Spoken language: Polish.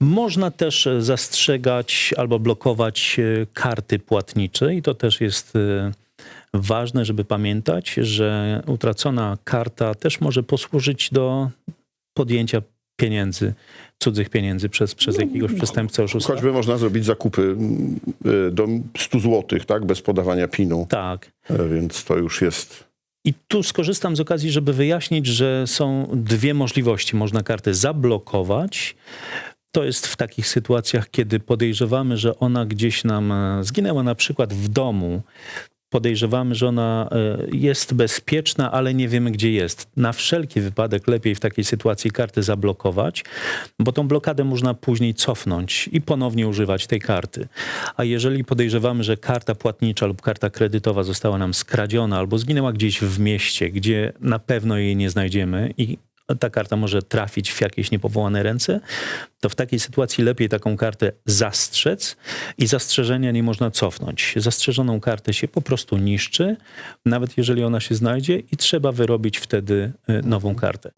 Można też e, zastrzegać albo blokować e, karty płatnicze i to też jest e, ważne, żeby pamiętać, że utracona karta też może posłużyć do podjęcia pieniędzy, cudzych pieniędzy przez, przez jakiegoś przestępcę oszusta. Choćby można zrobić zakupy mm, do 100 zł, tak, bez podawania PIN-u, Tak. Więc to już jest... I tu skorzystam z okazji, żeby wyjaśnić, że są dwie możliwości. Można kartę zablokować. To jest w takich sytuacjach, kiedy podejrzewamy, że ona gdzieś nam e, zginęła, na przykład w domu. Podejrzewamy, że ona e, jest bezpieczna, ale nie wiemy, gdzie jest. Na wszelki wypadek lepiej w takiej sytuacji kartę zablokować, bo tą blokadę można później cofnąć i ponownie używać tej karty. A jeżeli podejrzewamy, że karta płatnicza lub karta kredytowa została nam skradziona albo zginęła gdzieś w mieście, gdzie na pewno jej nie znajdziemy i ta karta może trafić w jakieś niepowołane ręce, to w takiej sytuacji lepiej taką kartę zastrzec i zastrzeżenia nie można cofnąć. Zastrzeżoną kartę się po prostu niszczy, nawet jeżeli ona się znajdzie i trzeba wyrobić wtedy y, nową kartę.